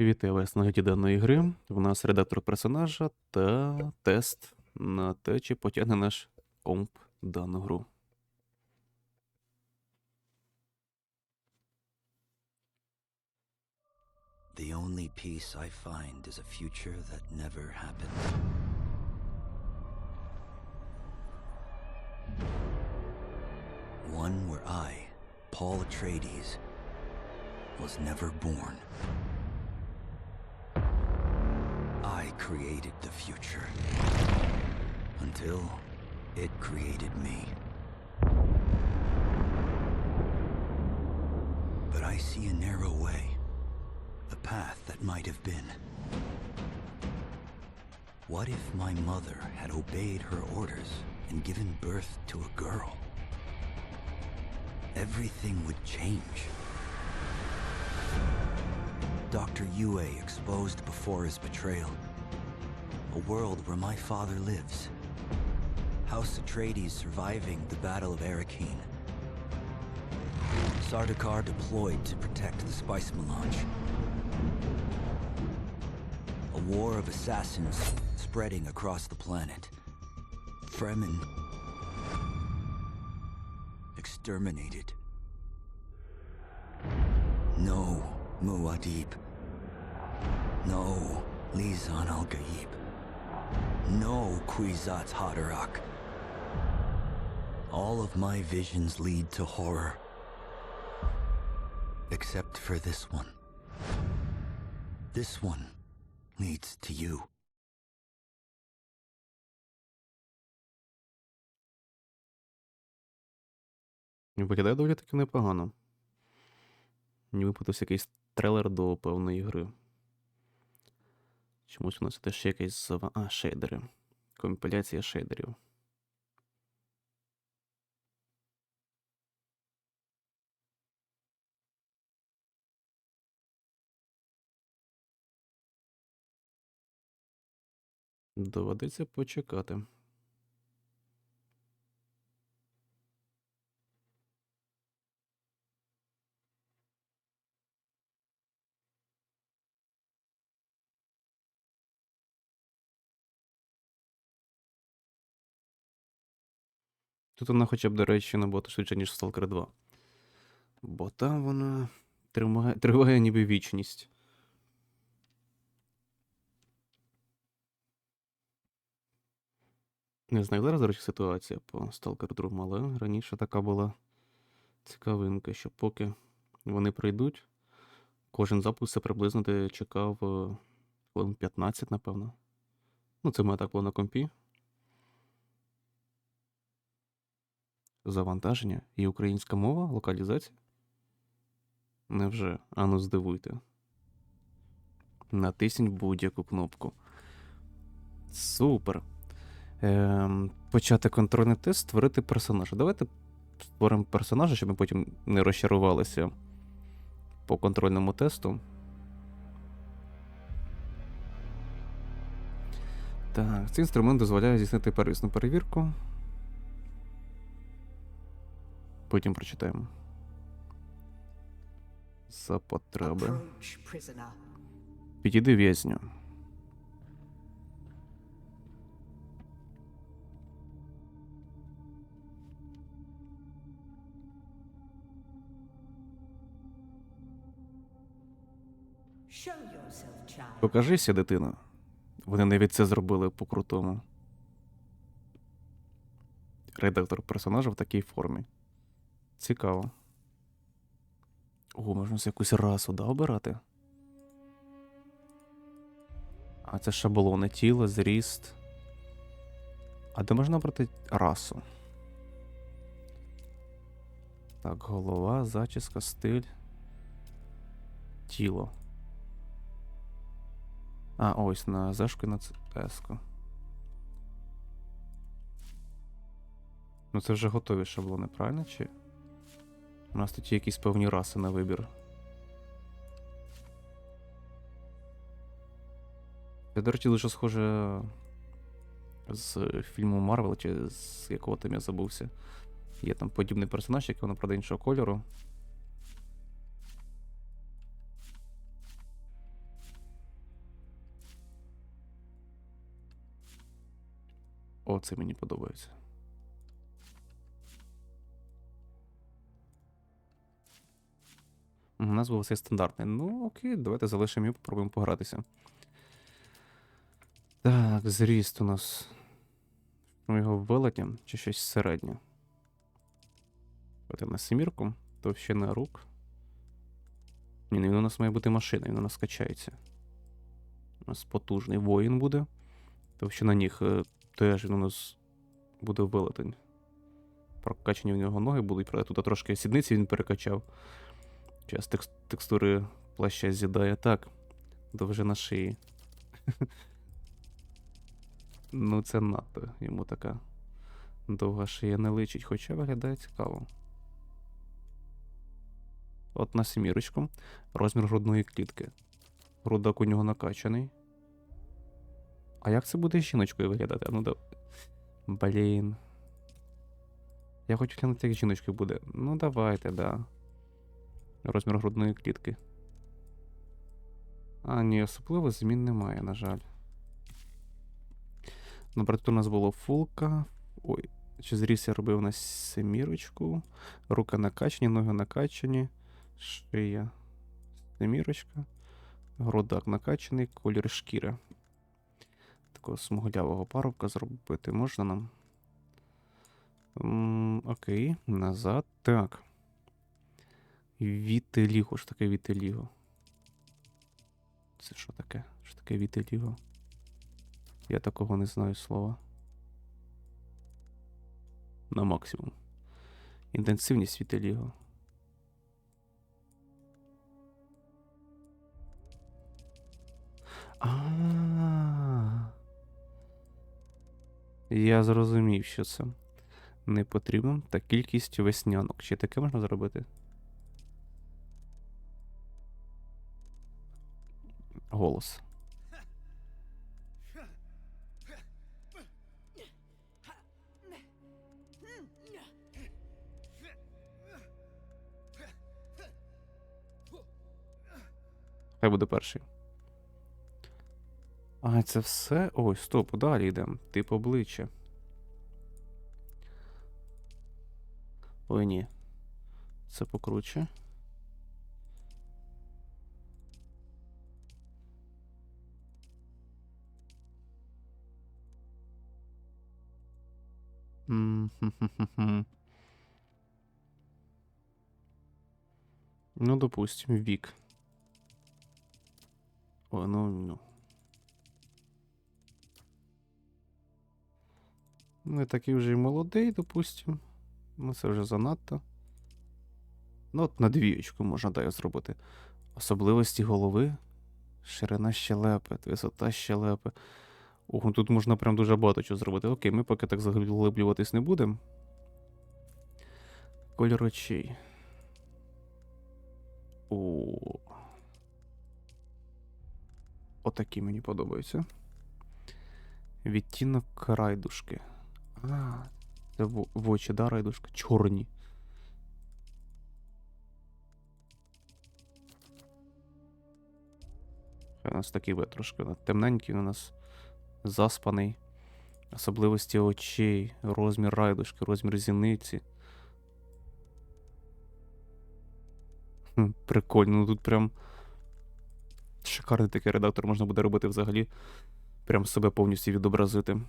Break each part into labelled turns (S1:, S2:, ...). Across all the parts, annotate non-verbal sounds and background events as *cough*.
S1: Вітаю вас на огляді даної гри. У нас редактор персонажа та тест на те, чи потягне наш комп дану гру.
S2: The only peace I find is a future that never happened. One where I, Paul Atreides, was never born. Created the future until it created me. But I see a narrow way a path that might have been. What if my mother had obeyed her orders and given birth to a girl? Everything would change. Dr. Yue exposed before his betrayal. A world where my father lives. House Atreides surviving the Battle of Arrakeen. Sardaukar deployed to protect the spice melange. A war of assassins spreading across the planet. Fremen exterminated. No Muad'Dib. No Lizan al-Gaib. No Kwisatz Haderach. All of my visions lead to horror. Except for this one. This one leads to you.
S1: Виглядає доволі таки непогано. Мені випадався якийсь трейлер до певної гри. Чомусь у нас теж ще якийсь А, шейдери. Компіляція шейдерів. Доведеться почекати. Тут вона хоча б, до речі, набагато швидше, ніж Stalker 2. Бо там вона тримає, триває ніби вічність. Не знаю, зараз, речі, ситуація по Stalker 2, але раніше така була цікавинка, що поки вони прийдуть, кожен запуск це приблизно ти чекав е, хвилин 15, напевно. Ну, це мене так було на компі. Завантаження і українська мова, локалізація. Невже? Ану, здивуйте. Натисніть будь-яку кнопку. Супер. Ем, почати контрольний тест, створити персонажа. Давайте створимо персонажа, щоб ми потім не розчарувалися по контрольному тесту. Так, цей інструмент дозволяє здійснити первісну перевірку. Потім прочитаємо. За потреби. Підійди в'язню. Покажися, дитино. Вони навіть це зробили по-крутому. Редактор персонажа в такій формі. Цікаво. О, можна якусь расу, да, обирати? А це шаблони, тіло, зріст. А де можна обрати расу? Так, голова, зачіска, стиль. Тіло. А, ось на зешку і на еску. Ну це вже готові шаблони, правильно? Чи. У нас тут є якісь певні раси на вибір. Я до речі, дуже схоже з фільму Марвел, чи з якого там я забувся. Є там подібний персонаж, який воно правда, іншого кольору. О, це мені подобається. У нас був цей стандартний. Ну, окей, давайте залишимо його, попробуємо погратися. Так, зріст у нас. Ми його велетням чи щось середнє. Давайте на семірку, товщина рук. Ні, ну він у нас має бути машина, він у нас качається. У нас потужний воїн буде. Товщина ніг е, теж він у нас буде велетень. Прокачані в нього ноги будуть, правда, тут трошки сідниці він перекачав. Зараз текст, текстури плаща з'їдає так. Довжина шиї. *laughs* ну, це надто. Йому така довга шия не личить, хоча виглядає цікаво. От на сімірочку. Розмір грудної клітки. Грудак у нього накачаний. А як це буде жіночкою виглядати? Ну да. Блін. Я хочу глянути, як жіночкою буде. Ну, давайте, да. Розмір грудної клітки. А, ні, особливо змін немає, на жаль. Наприклад, у нас було фулка. Ой, чи зріс я робив на семірочку. Руки накачані, ноги накачані. Шия. Семірочка. Грудак накачаний, колір шкіри. Такого смуглявого парубка зробити можна нам. М, окей, назад. Так. Вітеліго. Що таке вітеліго? Це що таке? Що таке вітеліго? Я такого не знаю слова. На максимум. Інтенсивність вітеліго. А. Я зрозумів, що це не потрібно. Та кількість веснянок. Чи таке можна зробити? Голос. Хай буде перший. А, це все? Ой, стоп, далі йдемо. Тип обличчя. Ой, ні. Це покруче. Ну, допустим, вік. О, ну, ну. Не такий вже й молодий, допустим. Ну, це вже занадто. Ну, от на двієчку можна далі зробити. Особливості голови. Ширина щелепи, висота щелепи. Ого, ну тут можна прям дуже багато чого зробити. Окей, ми поки так заглиблюватись не будемо. Кольор очей. О. Отакі мені подобаються. Відтінок райдушки. А, це в, очі, да, райдушка? Чорні. Хай у нас такий вид трошки. Темненький у нас заспаний. Особливості очей, розмір райдушки, розмір зіниці. Прикольно, ну тут прям шикарний такий редактор можна буде робити взагалі. Прям себе повністю відобразити.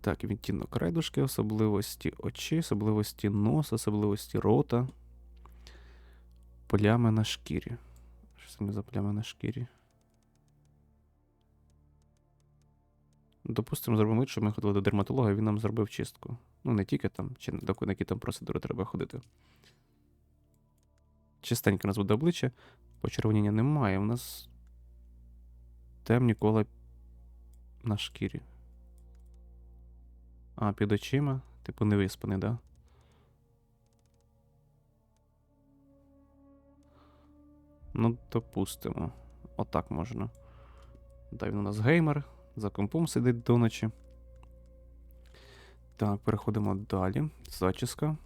S1: Так, відтінок райдушки, особливості очей, особливості носа, особливості рота. Плями на шкірі. Що це за плями на шкірі? Допустимо, зробимо що ми ходили до дерматолога, і він нам зробив чистку. Ну, не тільки там, чи на які там процедури треба ходити. Чистеньке у нас буде обличчя. Почервоніння немає. У нас темні кола на шкірі. А, під очима. Типу, не виспаний, да? Ну, допустимо. Отак можна. Да, він у нас геймер. За компом сидить до ночі. Так, переходимо далі. Зачіска.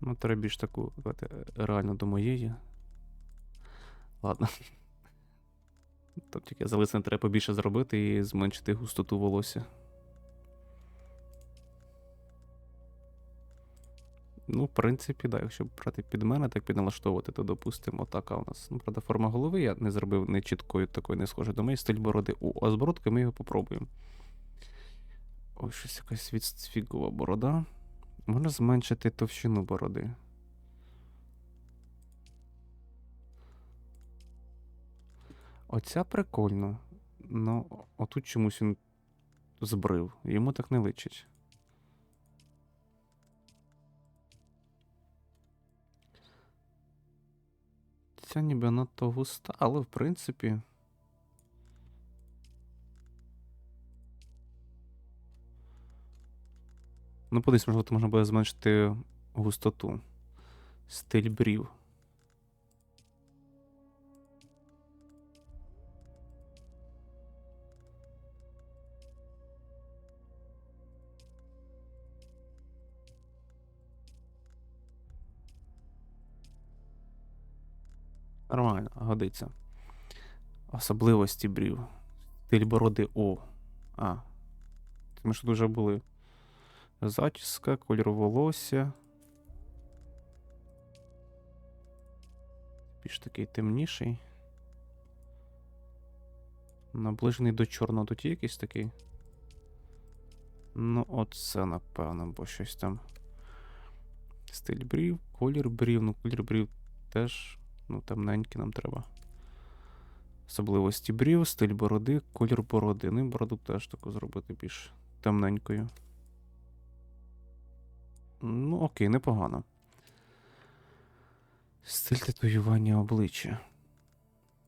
S1: Ну, треба більш таку, давайте, реально до моєї. Ладно. Там тільки залисне треба побільше зробити і зменшити густоту волосся. Ну, в принципі, да, якщо брати під мене, так підналаштовувати, то допустимо, така у нас. Ну, правда, форма голови я не зробив не чіткою, такою не схожою до неї. Стиль бороди у бородкою ми його попробуємо. Ось щось якась відфігова борода. Можна зменшити товщину бороди. Оця прикольно. Ну, отут чомусь він збрив. Йому так не личить. Ця ніби надто густа, але в принципі. Ну, подивись, можливо, можна буде зменшити густоту. Стиль брів. Нормально, годиться. Особливості брів. Стиль бороди О. А. Ми ж тут вже були. Зачіска, кольор волосся. Більш такий темніший. Наближений до чорного. Тут є якийсь такий. Ну, оце, напевно, бо щось там. Стиль брів, колір брів. Ну, колір брів теж. Ну, темненький нам треба. Особливості брів, стиль бороди, колір бороди. Ну бороду теж таку зробити більш темненькою. Ну, окей, непогано. Стиль татуювання обличчя.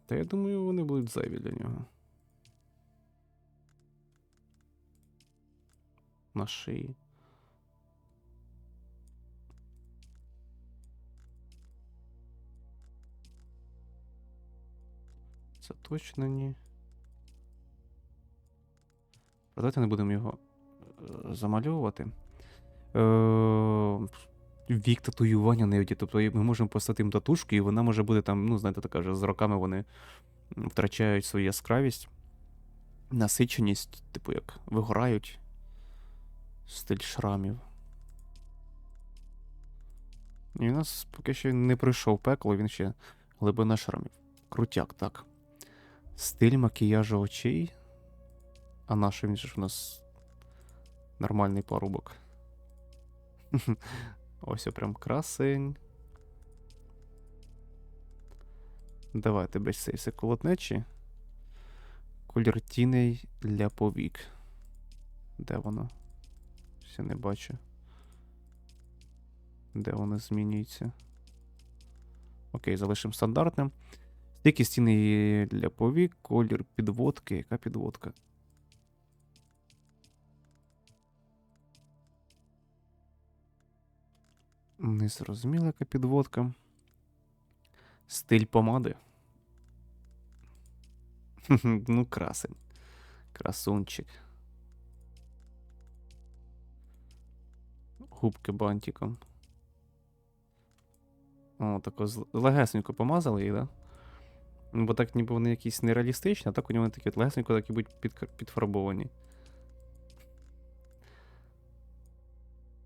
S1: Та я думаю, вони будуть зайві для нього. На шиї. Це точно ні. Давайте не будемо його е, замальовувати. Е, вік татуювання навіть. Тобто ми можемо поставити їм татушку, і вона може бути там, ну, знаєте, така вже з роками вони втрачають свою яскравість, насиченість, типу як вигорають. Стиль шрамів. І у нас поки що не пройшов пекло, він ще глибина шрамів. Крутяк, так. Стиль макіяжу очей. А наш він ж у нас нормальний парубок. *laughs* Ось прям красень. Давайте без все колотнечі. Колір тіней для повік. Де воно? Ще не бачу. Де воно змінюється? Окей, залишимо стандартним. Стільки стіни для повік, колір підводки. Яка підводка? Не зрозуміла, яка підводка. Стиль помади. *laughs* ну, красень. Красунчик. Губки бантиком. О, тако легесенько помазали їх, да? Ну, бо так ніби вони якісь нереалістичні, а так у нього такі от легесенько так і будуть під, підфарбовані.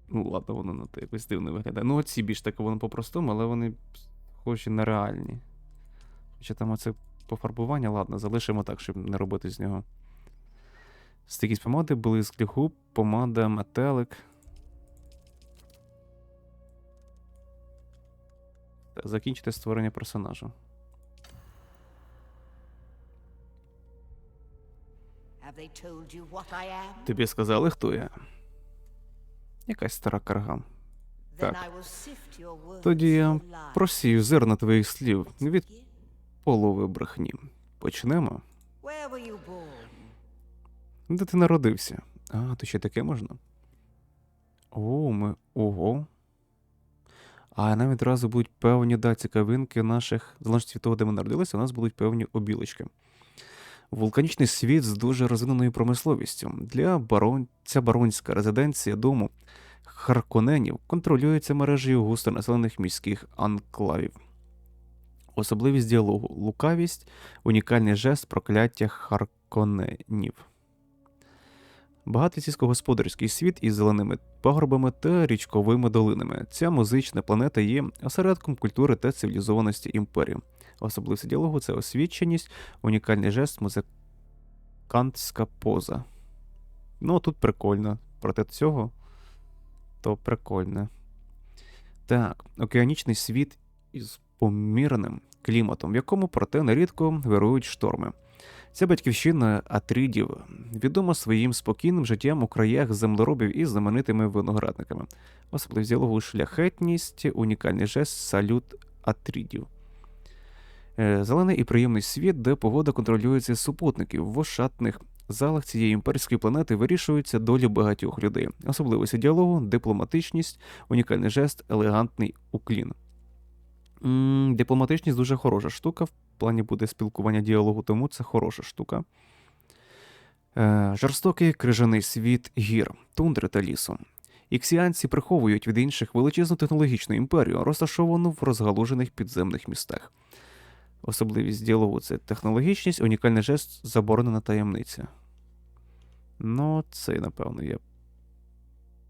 S1: Ну, ладно, воно на те якось дивно виглядає. Ну, оці більш так воно по-простому, але вони схожі на реальні. Хоча там оце пофарбування, ладно, залишимо так, щоб не робити з нього. Стикість помади, блиск губ, помада, метелик. Та, Закінчити створення персонажа. Тобі сказали, хто я? Якась стара карга. Так. Тоді я просію зерна твоїх слів від полови брехні. Почнемо. Де ти народився? А, то ще таке можна. О, ми. Ого. А нам відразу будуть певні да, цікавинки наших, залежно від того, де ми народилися, у нас будуть певні обілочки. Вулканічний світ з дуже розвиненою промисловістю. Для барон... ця баронська резиденція дому Харконенів контролюється мережею густонаселених міських анклавів. Особливість діалогу лукавість, унікальний жест прокляття Харконенів. Багатий сільськогосподарський світ із зеленими пагорбами та річковими долинами. Ця музична планета є осередком культури та цивілізованості імперії. Особливість діалогу це освіченість, унікальний жест, музикантська поза. Ну, тут прикольно. Проти цього то прикольно. Так, океанічний світ із помірним кліматом, в якому проте нерідко вирують шторми. Ця батьківщина Атридів відома своїм спокійним життям у краях землеробів і знаменитими виноградниками. Особливість діалогу шляхетність, унікальний жест, салют Атридів. Е, Зелений і приємний світ, де погода контролюється супутників в ошатних залах цієї імперської планети вирішуються долі багатьох людей. Особливості діалогу, дипломатичність, унікальний жест, елегантний уклін. М, Дипломатичність дуже хороша штука. В плані буде спілкування діалогу, тому це хороша штука. Е, жорстокий крижаний світ гір, тундри та лісу. Іксіанці приховують від інших величезну технологічну імперію, розташовану в розгалужених підземних містах. Особливість діалогу це технологічність, унікальний жест, заборонена таємниця. Ну, це, напевно, я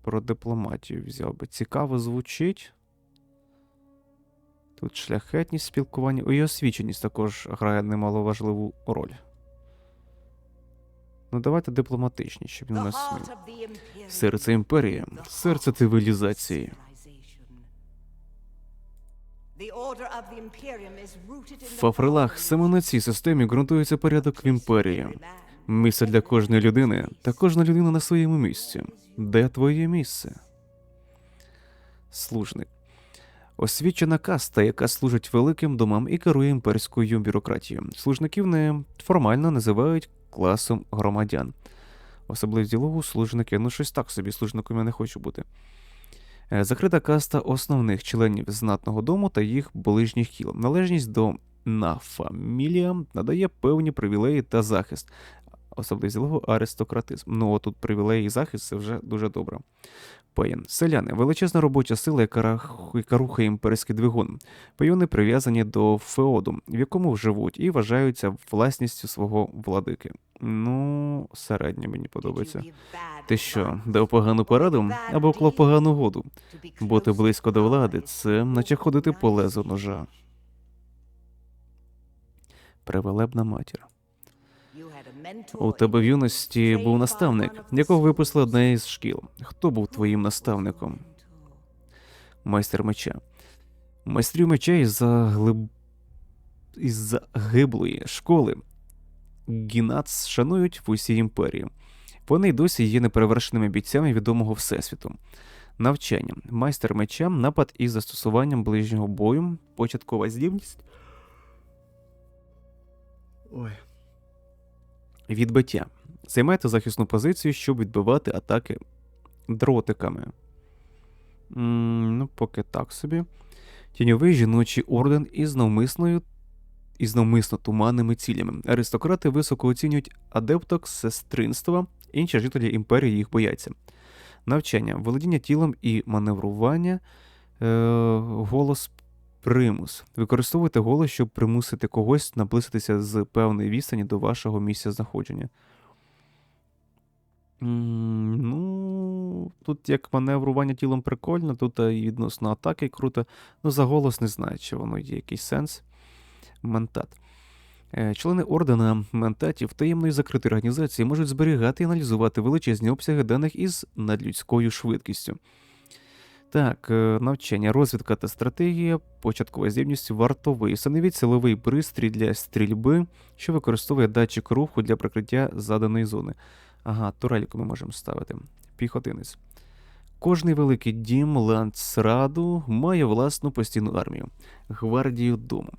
S1: про дипломатію взяв би. Цікаво звучить. Тут шляхетність спілкування. І освіченість також грає немаловажливу роль. Ну, давайте дипломатичніше, щоб він у нас. Серце імперії, серце цивілізації. Фафрилах саме на цій системі ґрунтується порядок в імперії. Місце для кожної людини та кожна людина на своєму місці. Де твоє місце? Служник. Освічена каста, яка служить великим домам і керує імперською бюрократією. Служників не формально називають класом громадян. Особливість ділову служники, ну щось так собі, служником я не хочу бути. Е, Закрита каста основних членів знатного дому та їх ближніх кіл. Належність до на фамілія надає певні привілеї та захист. Особливість ділову аристократизм. Ну, отут привілеї і захист це вже дуже добре. Паєн. Селяни. Величезна робоча сила, яка, рухає імперський двигун. Пайони прив'язані до феоду, в якому живуть, і вважаються власністю свого владики. Ну, середньо мені подобається. Ти що, дав погану пораду або клав погану году? Бути близько до влади це наче ходити по лезу ножа. Привелебна матір. У тебе в юності був наставник, якого випустила одна із шкіл. Хто був твоїм наставником? Майстер меча. Майстрів меча із заглиб... із загиблої школи Гінац шанують в усій імперії. Вони й досі є неперевершеними бійцями відомого всесвіту. Навчання. Майстер меча, напад із застосуванням ближнього бою, початкова здібність. Ой. Відбиття. Займайте захисну позицію, щоб відбивати атаки дротиками. М, ну, поки так собі. Тіньовий жіночий орден із навмисною із навмисно туманними цілями. Аристократи високо оцінюють адепток сестринства, інші жителі імперії їх бояться. Навчання, володіння тілом і маневрування, е, голос примус. Використовуйте голос, щоб примусити когось наблизитися з певної відстані до вашого місця знаходження. Ну, тут як маневрування тілом прикольно, тут і відносно атаки круто. Ну, за голос не знаю, чи воно є якийсь сенс. Ментат. Е, Члени ордена ментатів таємної закритої організації можуть зберігати і аналізувати величезні обсяги даних із надлюдською швидкістю. Так, е, навчання, розвідка та стратегія, початкова здібність вартовий. Встановіть силовий пристрій для стрільби, що використовує датчик руху для прикриття заданої зони. Ага, турельку ми можемо ставити. Піхотинець. Кожний великий дім ланцраду має власну постійну армію гвардію дому.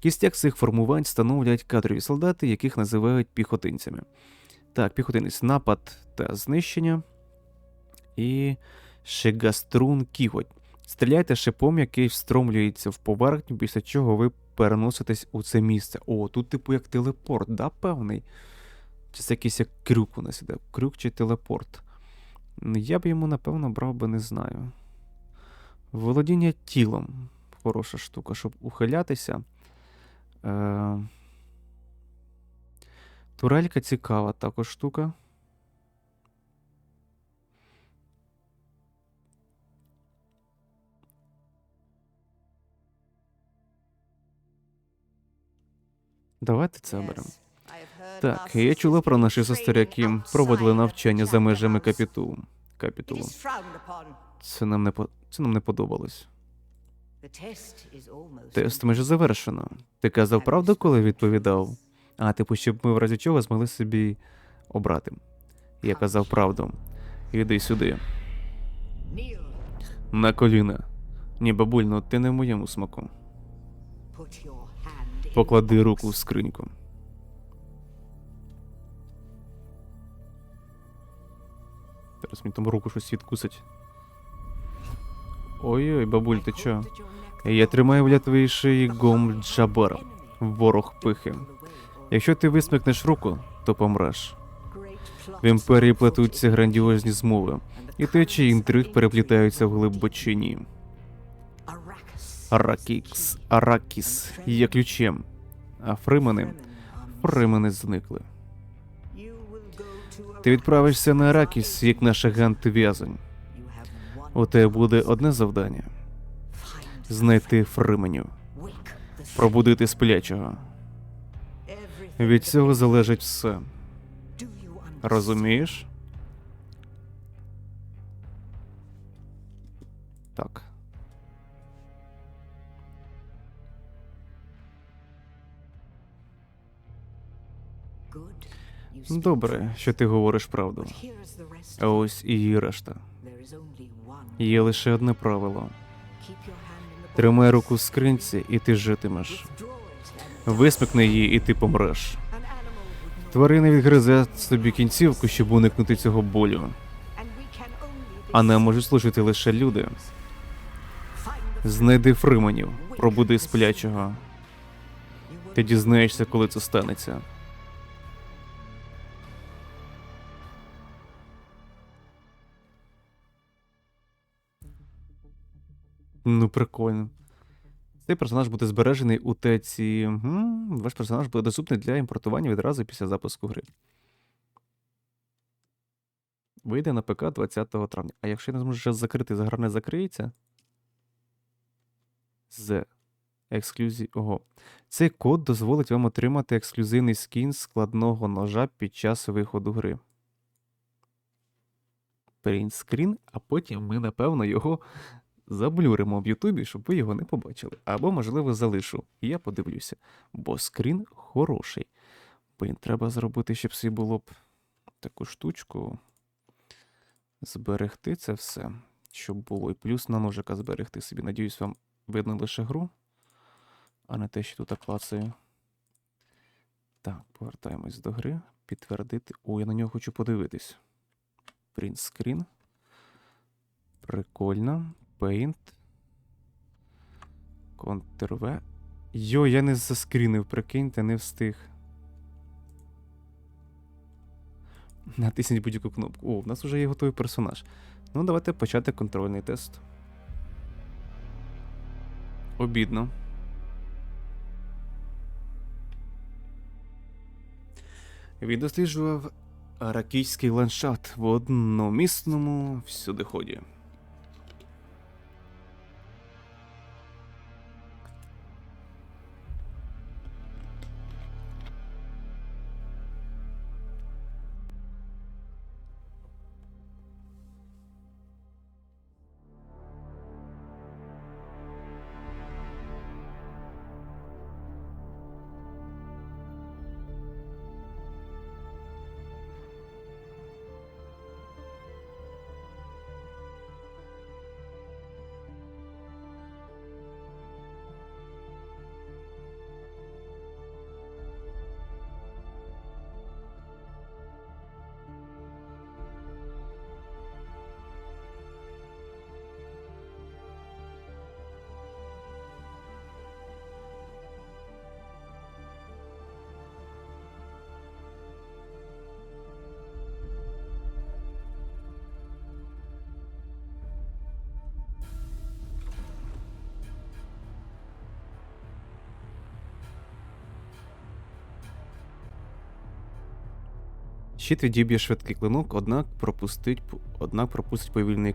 S1: Кістяк цих формувань становлять кадрові солдати, яких називають піхотинцями. Так, піхотинець напад та знищення. І Шегаструн кіготь. Стріляйте шипом, який встромлюється в поверхню, після чого ви переноситесь у це місце. О, тут, типу, як телепорт, да, певний? Чи це якийсь як крюк у нас іде? Крюк чи телепорт? Я б йому, напевно, брав би не знаю. Володіння тілом. Хороша штука, щоб ухилятися. Е... Турелька цікава також штука. Давайте це оберемо. Так, я чула про наші сестри, які проводили навчання за межами капітулу. Капітулу. Це нам не по... це нам не подобалось. Тест майже завершено. Ти казав правду, коли відповідав? А, типу, щоб ми в разі чого змогли собі обрати. Я казав правду. Іди сюди. На коліна. Ні, бабуль, ну ти не в моєму смаку. Поклади руку в скриньку. Зараз мені там руку щось відкусить. Ой-ой, бабуль, ти чо? Я тримаю біля твоєї шиї гом Джабар, ворог пихи. Якщо ти висмикнеш руку, то помреш. В імперії плетуться грандіозні змови, і течії інтриг переплітаються в глибочині. Аракікс, Аракіс є ключем, а фримени, фримени зникли. Ти відправишся на Аракіс, як наш агент в'язень. У тебе буде одне завдання знайти фрименів, пробудити сплячого. Від цього залежить все. Розумієш? Так. Добре, що ти говориш правду. А ось і її решта. Є лише одне правило: тримай руку в скринці, і ти житимеш. Висмикни її, і ти помреш. Тварина відгризе собі кінцівку, щоб уникнути цього болю. А нам можуть служити лише люди. Знайди фрименів, пробуди сплячого. Ти дізнаєшся, коли це станеться. Ну, прикольно. Цей персонаж буде збережений у теці. М, Ваш персонаж буде доступний для імпортування відразу після запуску гри. Вийде на ПК 20 травня. А якщо я не зможу ще закрити, гра не закриється. З ексклюзі. Ого. Цей код дозволить вам отримати ексклюзивний скін складного ножа під час виходу гри. Принтскрін, а потім ми, напевно, його заблюримо в Ютубі, щоб ви його не побачили. Або, можливо, залишу. І я подивлюся. Бо скрін хороший. Блін, треба зробити, щоб собі було б таку штучку. Зберегти це все, щоб було. І плюс на ножика зберегти собі. Надіюсь, вам видно лише гру, а не те, що тут клацаю. Так, повертаємось до гри. Підтвердити. О, я на нього хочу подивитись. Screen. Прикольно. Paint. Ctrl-V. Йо, я не заскрінив, прикиньте, не встиг. Натисніть будь-яку кнопку. О, в нас вже є готовий персонаж. Ну, давайте почати контрольний тест. Обідно. Він досліджував аракійський ландшафт в одномісному всюдиході. Щит відіб'є швидкий клинок, однак пропустить, однак пропустить повільний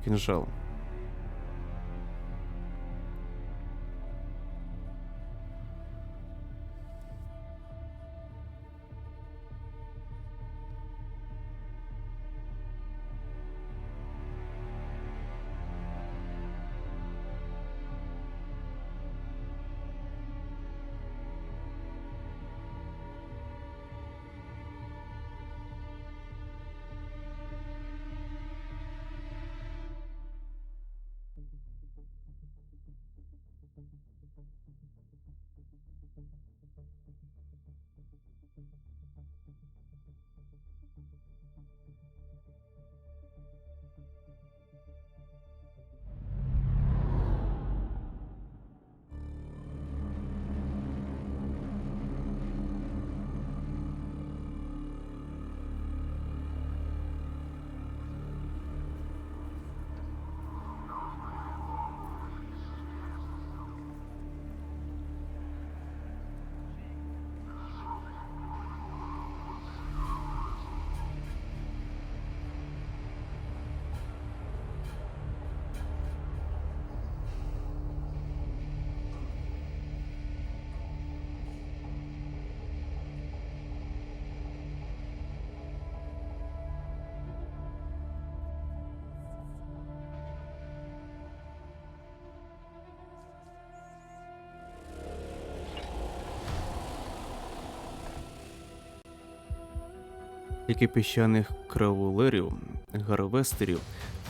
S1: кінжал. і піщаних кравулерів, гарвестерів,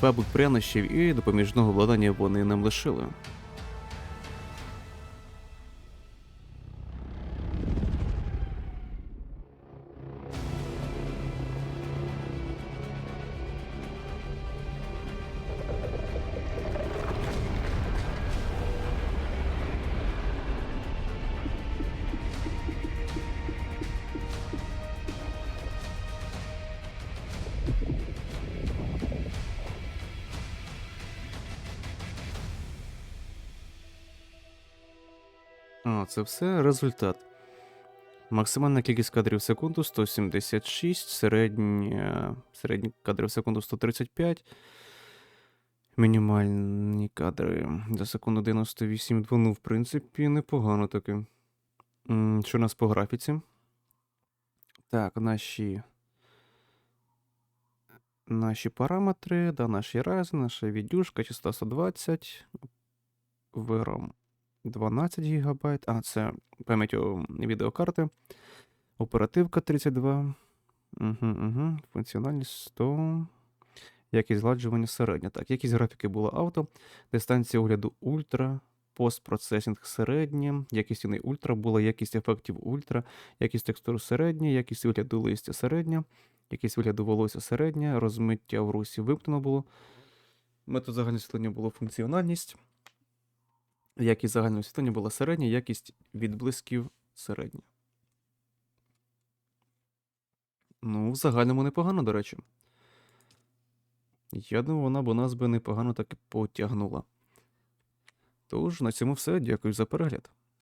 S1: фабрик прянощів і допоміжного обладнання вони нам лишили. Це все результат. Максимальна кількість кадрів в секунду 176, середня, середні кадри в секунду 135. Мінімальні кадри за секунду 98. Ну, в принципі, непогано таки. Що у нас по графіці? Так, наші. Наші параметри, да, наші рази, наша відюшка, частота 120, VRAM 12 ГБ. А, це пам'ять відеокарти. Оперативка 32. Угу, угу. Функціональність 100. Якість згладжування середня. Так, якість графіки була авто. Дистанція огляду ультра. Постпроцесінг середнє, якість тіней ультра була, якість ефектів ультра, якість текстур середня, якість вигляду листя середня, якість вигляду волосся середня, розмиття в русі вимкнено було. Метод загального освітлення було функціональність. Якість загального освітлення була середня, якість відблисків середня. Ну, в загальному непогано, до речі. Я думаю, вона б нас би непогано так і потягнула. Тож, на цьому все. Дякую за перегляд.